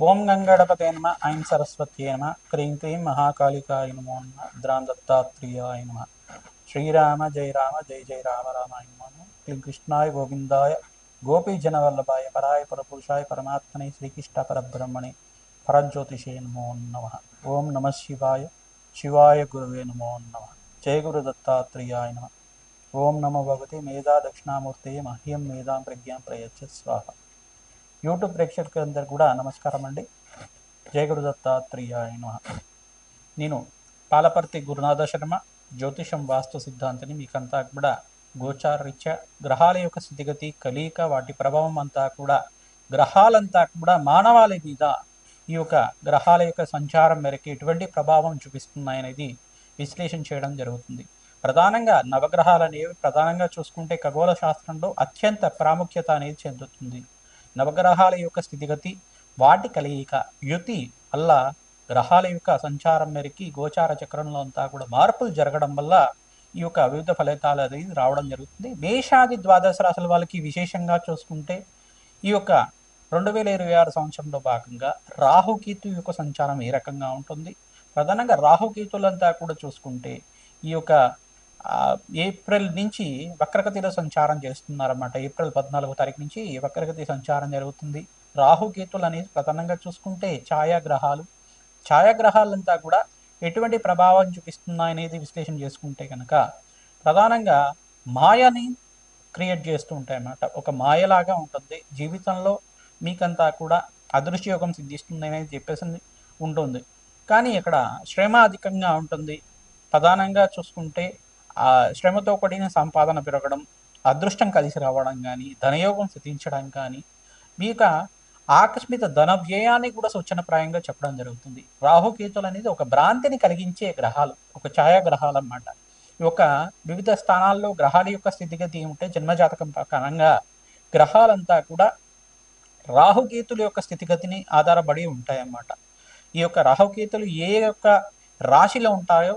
ఓం గంగడపతే నమ ఐం సరస్వత్యే నమ క్రీం క్రీం మహాకాళికాయ నమో నమ ద్రాం దత్తాత్రేయాయ నమ. శ్రీరామ జయ రామ జయ జయ రామ రామాయ నమో క్లీం కృష్ణాయ గోవిందాయ గోపీజనవల్లభాయ పరాయ పరపురుషాయ పరమాత్మనే శ్రీకృష్ణ పరబ్రహ్మణే పరజ్యోతిషే నమో నమ. ఓం నమ శివాయ శివాయ గురువే నమో నమ. జయ గురు దత్తాత్రేయాయ నమ. ఓం నమో భగవతి మేధా దక్షిణామూర్తే మహ్యం మేధాం ప్రజ్ఞాం ప్రయచ్చ స్వాహ. యూట్యూబ్ ప్రేక్షకులందరూ కూడా నమస్కారం అండి. జయగురు దత్తాత్రేయ నేను పాలపర్తి గురునాథ శర్మ జ్యోతిషం వాస్తు సిద్ధాంతిని మీకంతా కూడా గోచారరీత్యా గ్రహాల యొక్క స్థితిగతి కలియిక వాటి ప్రభావం అంతా కూడా గ్రహాలంతా కూడా మానవాళి మీద ఈ యొక్క గ్రహాల యొక్క సంచారం మేరకు ఎటువంటి ప్రభావం చూపిస్తున్నాయనేది విశ్లేషణ చేయడం జరుగుతుంది. ప్రధానంగా నవగ్రహాలు అనేవి ప్రధానంగా చూసుకుంటే ఖగోళ శాస్త్రంలో అత్యంత ప్రాముఖ్యత అనేది చెందుతుంది. నవగ్రహాల యొక్క స్థితిగతి వాటి కలయిక యుతి వల్ల గ్రహాల యొక్క సంచారం మేరకి గోచార చక్రంలో అంతా కూడా మార్పులు జరగడం వల్ల ఈ యొక్క వివిధ ఫలితాలు అనేది రావడం జరుగుతుంది. మేషాది ద్వాదశ రాశుల వాళ్ళకి విశేషంగా చూసుకుంటే ఈ యొక్క రెండు వేల ఇరవై ఆరు సంవత్సరంలో భాగంగా రాహుకేతు యొక్క సంచారం ఏ రకంగా ఉంటుంది? ప్రధానంగా రాహుకేతులంతా కూడా చూసుకుంటే ఈ యొక్క ఏప్రిల్ నుంచి వక్రగతిలో సంచారం చేస్తున్నారన్నమాట. ఏప్రిల్ పద్నాలుగో తారీఖు నుంచి వక్రగతి సంచారం జరుగుతుంది. రాహుకేతులు అనేది ప్రధానంగా చూసుకుంటే ఛాయాగ్రహాలు. ఛాయాగ్రహాలంతా కూడా ఎటువంటి ప్రభావం చూపిస్తున్నాయనేది విశ్లేషణ చేసుకుంటే కనుక ప్రధానంగా మాయని క్రియేట్ చేస్తూ ఉంటాయి అన్నమాట ఒక మాయలాగా ఉంటుంది. జీవితంలో మీకంతా కూడా అదృశ్యయోగం సిద్ధిస్తుంది అనేది చెప్పేసి ఉంటుంది. కానీ ఇక్కడ శ్రమ అధికంగా ఉంటుంది. ప్రధానంగా చూసుకుంటే శ్రమతో కూడిన సంపాదన పెరగడం అదృష్టం కలిసి రావడం కానీ ధనయోగం సిద్ధించడం కానీ మీక ఆకస్మిక ధన వ్యయాన్ని కూడా సూచనప్రాయంగా చెప్పడం జరుగుతుంది. రాహుకేతులు అనేది ఒక భ్రాంతిని కలిగించే గ్రహాలు ఒక ఛాయాగ్రహాలు అన్నమాట. ఈ యొక్క వివిధ స్థానాల్లో గ్రహాల యొక్క స్థితిగతి ఏమిటంటే జన్మజాతకం ప్రకారంగా గ్రహాలంతా కూడా రాహుకేతుల యొక్క స్థితిగతిని ఆధారపడి ఉంటాయన్నమాట. ఈ యొక్క రాహుకేతులు ఏ యొక్క రాశిలో ఉంటాయో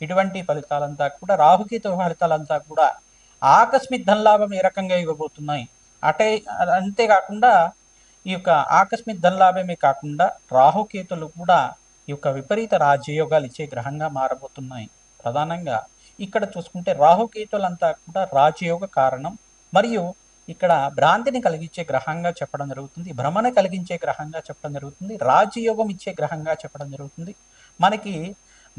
ఇటువంటి ఫలితాలంతా కూడా రాహుకేతు ఫలితాలంతా కూడా ఆకస్మిక ధనలాభం ఏ రకంగా ఇవ్వబోతున్నాయి? అటే అంతేకాకుండా ఈ యొక్క ఆకస్మిక ధనలాభమే కాకుండా రాహుకేతులు కూడా ఈ యొక్క విపరీత రాజయోగాలు ఇచ్చే గ్రహంగా మారబోతున్నాయి. ప్రధానంగా ఇక్కడ చూసుకుంటే రాహుకేతులంతా కూడా రాజయోగ కారణం మరియు ఇక్కడ భ్రాంతిని కలిగించే గ్రహంగా చెప్పడం జరుగుతుంది భ్రమణ కలిగించే గ్రహంగా చెప్పడం జరుగుతుంది రాజయోగం ఇచ్చే గ్రహంగా చెప్పడం జరుగుతుంది. మనకి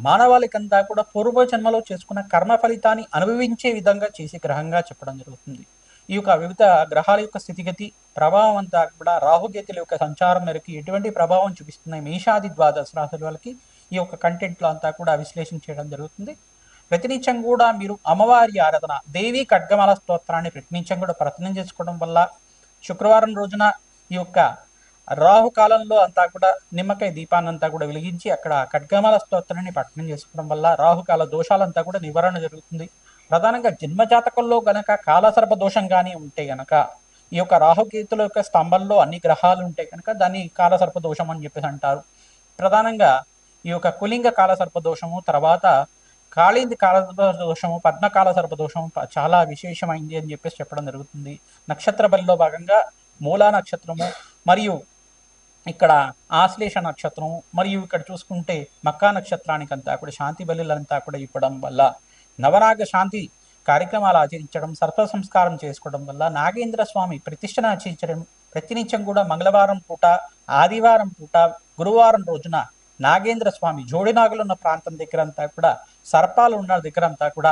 మానవాళికంతా కూడా పూర్వ జన్మలో చేసుకున్న కర్మ ఫలితాన్ని అనుభవించే విధంగా చేసే గ్రహంగా చెప్పడం జరుగుతుంది. ఈ యొక్క వివిధ గ్రహాల యొక్క స్థితిగతి ప్రభావం అంతా కూడా రాహుగేతుల యొక్క సంచారం మేరకు ఎటువంటి ప్రభావం చూపిస్తున్నాయి? మేషాది ద్వాదశ రాశుల వాళ్ళకి ఈ యొక్క కంటెంట్లో అంతా కూడా విశ్లేషణ చేయడం జరుగుతుంది. ప్రతినిత్యం కూడా మీరు అమ్మవారి ఆరాధన దేవి ఖడ్గమాల స్తోత్రాన్ని ప్రతినిత్యం కూడా ప్రయత్నం చేసుకోవడం వల్ల శుక్రవారం రోజున ఈ యొక్క రాహు కాలంలో అంతా కూడా నిమ్మకాయ దీపాన్ని అంతా కూడా వెలిగించి అక్కడ ఖడ్గమాల స్తోత్రాన్ని పఠనం చేసుకోవడం వల్ల రాహుకాల దోషాలంతా కూడా నివారణ జరుగుతుంది. ప్రధానంగా జన్మజాతకంలో గనక కాలసర్ప దోషం కానీ ఉంటే గనక ఈ యొక్క రాహుకేతుల యొక్క స్తంభంలో అన్ని గ్రహాలు ఉంటే కనుక దాన్ని కాలసర్ప దోషం అని చెప్పేసి అంటారు. ప్రధానంగా ఈ యొక్క కులింగ కాలసర్ప దోషము తర్వాత కాళింది కాలసర్ప దోషము పద్మకాల సర్ప దోషము చాలా విశేషమైంది అని చెప్పేసి చెప్పడం జరుగుతుంది. నక్షత్ర బలిలో భాగంగా మూలా నక్షత్రము మరియు ఇక్కడ ఆశ్లేష నక్షత్రం మరియు ఇక్కడ చూసుకుంటే మక్కా నక్షత్రానికి అంతా కూడా శాంతి బలులంతా కూడా ఇవ్వడం వల్ల నవనాగ శాంతి కార్యక్రమాలు ఆచరించడం సర్ప సంస్కారం చేసుకోవడం వల్ల నాగేంద్ర స్వామి ప్రతిష్టను ఆచరించడం ప్రతినిత్యం కూడా మంగళవారం పూట ఆదివారం పూట గురువారం రోజున నాగేంద్ర స్వామి జోడినాగులు ఉన్న ప్రాంతం దగ్గర అంతా కూడా సర్పాలు ఉన్న దగ్గర అంతా కూడా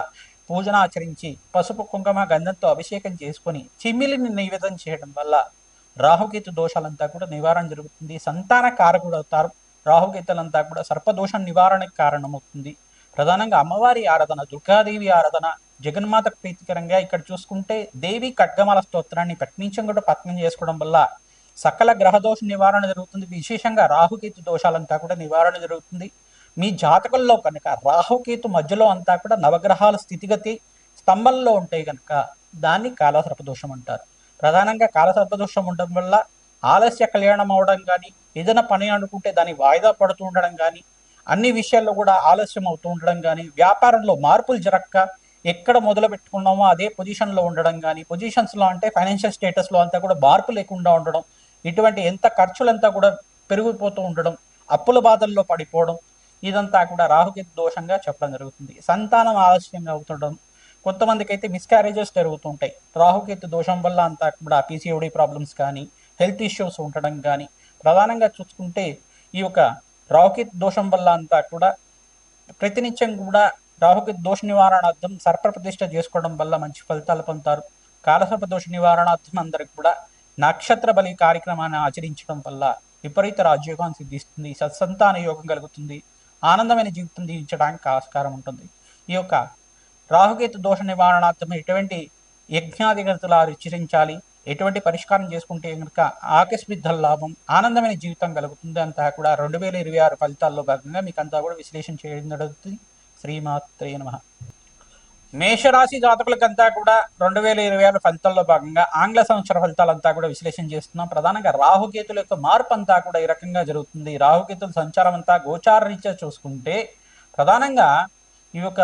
పూజన ఆచరించి పసుపు కుంకుమ గంధంతో అభిషేకం చేసుకొని చిమ్మిలిని నైవేద్యం చేయడం వల్ల రాహుకేతు దోషాలంతా కూడా నివారణ జరుగుతుంది. సంతాన కారకుడు అవుతారు. రాహుకేతులంతా కూడా సర్పదోషం నివారణకు కారణమవుతుంది. ప్రధానంగా అమ్మవారి ఆరాధన దుర్గాదేవి ఆరాధన జగన్మాత ప్రీతికరంగా ఇక్కడ చూసుకుంటే దేవి ఖడ్గమాల స్తోత్రాన్ని పట్నించం కూడా పత్నం చేసుకోవడం వల్ల సకల గ్రహదోష నివారణ జరుగుతుంది. విశేషంగా రాహుకేతు దోషాలంతా కూడా నివారణ జరుగుతుంది. మీ జాతకంలో కనుక రాహుకేతు మధ్యలో అంతా కూడా నవగ్రహాల స్థితిగతి స్తంభంలో ఉంటాయి కనుక దాన్ని కాలసర్పదోషం అంటారు. ప్రధానంగా కాలసర్పదోషం ఉండడం వల్ల ఆలస్య కళ్యాణం అవడం కానీ ఏదైనా పని అనుకుంటే దాన్ని వాయిదా పడుతూ ఉండడం కానీ అన్ని విషయాల్లో కూడా ఆలస్యం అవుతూ ఉండడం కానీ వ్యాపారంలో మార్పులు జరగక ఎక్కడ మొదలు పెట్టుకున్నామో అదే పొజిషన్లో ఉండడం కానీ పొజిషన్స్లో అంటే ఫైనాన్షియల్ స్టేటస్లో అంతా కూడా మార్పు లేకుండా ఉండడం ఇటువంటి ఎంత ఖర్చులంతా కూడా పెరిగిపోతూ ఉండడం అప్పుల బాధల్లో పడిపోవడం ఇదంతా కూడా రాహుకేతు దోషంగా చెప్పడం జరుగుతుంది. సంతానం ఆలస్యంగా అవుతుండడం కొంతమందికి అయితే మిస్క్యారేజెస్ జరుగుతుంటాయి. రాహుకేతు దోషం వల్ల అంతా కూడా పీసీఓడి ప్రాబ్లమ్స్ కానీ హెల్త్ ఇష్యూస్ ఉండడం కానీ ప్రధానంగా చూసుకుంటే ఈ యొక్క రాహుకేతు దోషం వల్ల అంతా కూడా ప్రతినిత్యం కూడా రాహుకేతు దోష నివారణార్థం సర్ప ప్రతిష్ట చేసుకోవడం వల్ల మంచి ఫలితాలు పొందుతారు. కాలసర్ప దోష నివారణార్థం అందరికి కూడా నక్షత్ర బలి కార్యక్రమాన్ని ఆచరించడం వల్ల విపరీత రాజ్యోగం సిద్ధిస్తుంది. సత్సంతాన యోగం కలుగుతుంది. ఆనందమైన జీవితం జీవించడానికి ఆస్కారం ఉంటుంది. ఈ యొక్క రాహుకేతు దోష నివారణార్థం ఎటువంటి యజ్ఞాధిగతులు ఆచరించాలి ఎటువంటి పరిష్కారం చేసుకుంటే కనుక ఆకస్మిక లాభం ఆనందమైన జీవితం కలుగుతుంది అంతా కూడా రెండు వేల ఇరవై ఆరు ఫలితాల్లో భాగంగా మీకు అంతా కూడా విశ్లేషణ చేయడం జరుగుతుంది. శ్రీమాత్రే నమ. మేషరాశి జాతకులకంతా కూడా రెండు వేల ఇరవై ఆరు ఫలితాల్లో భాగంగా ఆంగ్ల సంవత్సర ఫలితాలంతా కూడా విశ్లేషణ చేస్తున్నాం. ప్రధానంగా రాహుకేతుల యొక్క మార్పు అంతా కూడా ఈ రకంగా జరుగుతుంది. రాహుకేతుల సంచారం అంతా గోచార రీత్యా చూసుకుంటే ప్రధానంగా ఈ యొక్క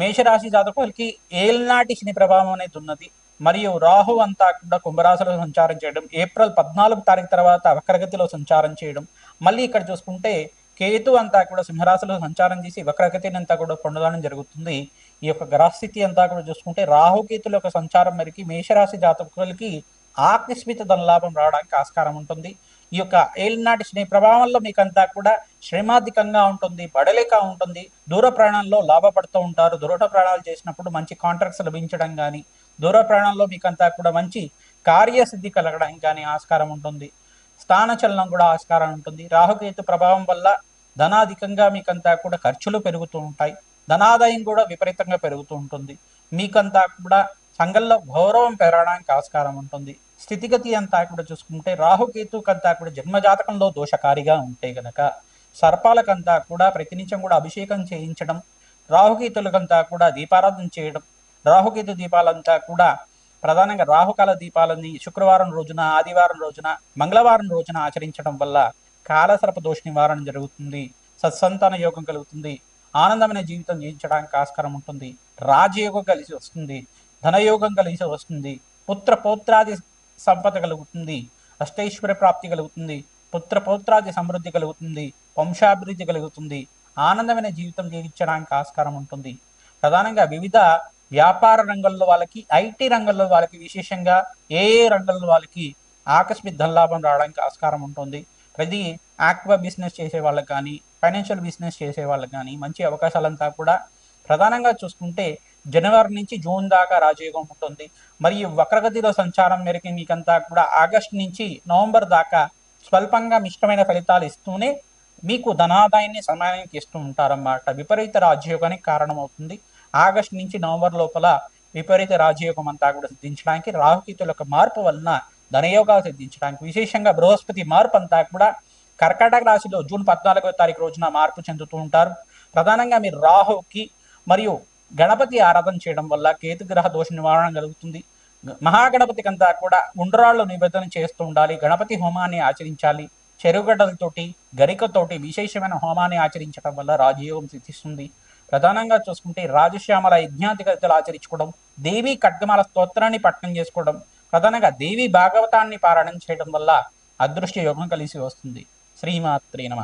మేషరాశి జాతకులకి ఏల్నాటి శని ప్రభావం అనేది ఉన్నది. మరియు రాహు అంతా కూడా కుంభరాశిలో సంచారం చేయడం ఏప్రిల్ పద్నాలుగు తారీఖు తర్వాత వక్రగతిలో సంచారం చేయడం. మళ్ళీ ఇక్కడ చూసుకుంటే కేతు అంతా కూడా సింహరాశిలో సంచారం చేసి వక్రగతిని అంతా కూడా పొందడం జరుగుతుంది. ఈ యొక్క గ్రహస్థితి అంతా కూడా చూసుకుంటే రాహుకేతుల యొక్క సంచారం మేరకి మేషరాశి జాతకులకి ఆకస్మిత ధనలాభం రావడానికి ఆస్కారం ఉంటుంది. ఈ యొక్క ఏలినాటి శని ప్రభావంలో మీకంతా కూడా శ్రమాధికంగా ఉంటుంది బడలేక ఉంటుంది. దూర ప్రయాణంలో లాభపడుతూ ఉంటారు. దూరట ప్రయాణాలు చేసినప్పుడు మంచి కాంట్రాక్ట్స్ లభించడం కానీ దూర ప్రయాణంలో మీకంతా కూడా మంచి కార్యసిద్ధి కలగడానికి కానీ ఆస్కారం ఉంటుంది. స్థానచలనం కూడా ఆస్కారం ఉంటుంది. రాహుకేతు ప్రభావం వల్ల ధనాధికంగా మీకంతా కూడా ఖర్చులు పెరుగుతూ ఉంటాయి. ధనాదాయం కూడా విపరీతంగా పెరుగుతూ ఉంటుంది. మీకంతా కూడా సంఘంలో గౌరవం పెరగడానికి ఆస్కారం ఉంటుంది. స్థితిగతి అంతా కూడా చూసుకుంటే రాహుకేతుకంతా కూడా జన్మజాతకంలో దోషకారిగా ఉంటే గనక సర్పాలకంతా కూడా ప్రతినిత్యం కూడా అభిషేకం చేయించడం రాహుకేతులకంతా కూడా దీపారాధన చేయడం రాహుకేతు దీపాలంతా కూడా ప్రధానంగా రాహుకాల దీపాలని శుక్రవారం రోజున ఆదివారం రోజున మంగళవారం రోజున ఆచరించడం వల్ల కాలసర్ప దోష నివారణ జరుగుతుంది సత్సంతాన యోగం కలుగుతుంది ఆనందమైన జీవితం జీవించడానికి ఆస్కారం ఉంటుంది రాజయోగం కలిసి వస్తుంది ధనయోగం కలిసి వస్తుంది పుత్ర పౌత్రాది సంపద కలుగుతుంది అష్టైశ్వర్య ప్రాప్తి కలుగుతుంది పుత్ర పౌత్రాది సమృద్ధి కలుగుతుంది వంశాభివృద్ధి కలుగుతుంది ఆనందమైన జీవితం జీవించడానికి ఆస్కారం ఉంటుంది. ప్రధానంగా వివిధ వ్యాపార రంగంలో వాళ్ళకి ఐటీ రంగంలో వాళ్ళకి విశేషంగా ఏ ఏ రంగంలో వాళ్ళకి ఆకస్మిక ధనలాభం రావడానికి ఆస్కారం ఉంటుంది. ప్రతి ఆక్వా బిజినెస్ చేసే వాళ్ళకి కానీ ఫైనాన్షియల్ బిజినెస్ చేసే వాళ్ళకి కానీ మంచి అవకాశాలంతా కూడా ప్రధానంగా చూసుకుంటే జనవరి నుంచి జూన్ దాకా రాజయోగం ఉంటుంది. మరియు వక్రగతిలో సంచారం మేరకు మీకంతా కూడా ఆగస్ట్ నుంచి నవంబర్ దాకా స్వల్పంగా మిష్టమైన ఫలితాలు ఇస్తూనే మీకు ధనాదాయాన్ని సమయానికి ఇస్తూ ఉంటారన్నమాట. విపరీత రాజయోగానికి కారణమవుతుంది. ఆగస్ట్ నుంచి నవంబర్ లోపల విపరీత రాజయోగం అంతా కూడా సిద్ధించడానికి రాహుకేతుల యొక్క మార్పు వలన ధనయోగాలు సిద్ధించడానికి విశేషంగా బృహస్పతి మార్పు అంతా కూడా కర్కాటక రాశిలో జూన్ పద్నాలుగో తారీఖు రోజున మార్పు చెందుతూ ఉంటారు. ప్రధానంగా మీరు రాహుకి మరియు గణపతి ఆరాధన చేయడం వల్ల కేతుగ్రహ దోష నివారణ కలుగుతుంది మహాగణపతికి అంతా కూడా ఉండ్రాళ్ళు నివేదన చేస్తూ ఉండాలి గణపతి హోమాన్ని ఆచరించాలి. చెరుగడ్డలతోటి గరికతోటి విశేషమైన హోమాన్ని ఆచరించడం వల్ల రాజయోగం సిద్ధిస్తుంది. ప్రధానంగా చూసుకుంటే రాజశ్యామల యజ్ఞాధిగతులు ఆచరించుకోవడం దేవి ఖడ్గమాల స్తోత్రాన్ని పట్టణం చేసుకోవడం ప్రధానంగా దేవి భాగవతాన్ని పారాయణం చేయడం వల్ల అదృష్ట యోగం కలిసి వస్తుంది. శ్రీమాత్రి నమ.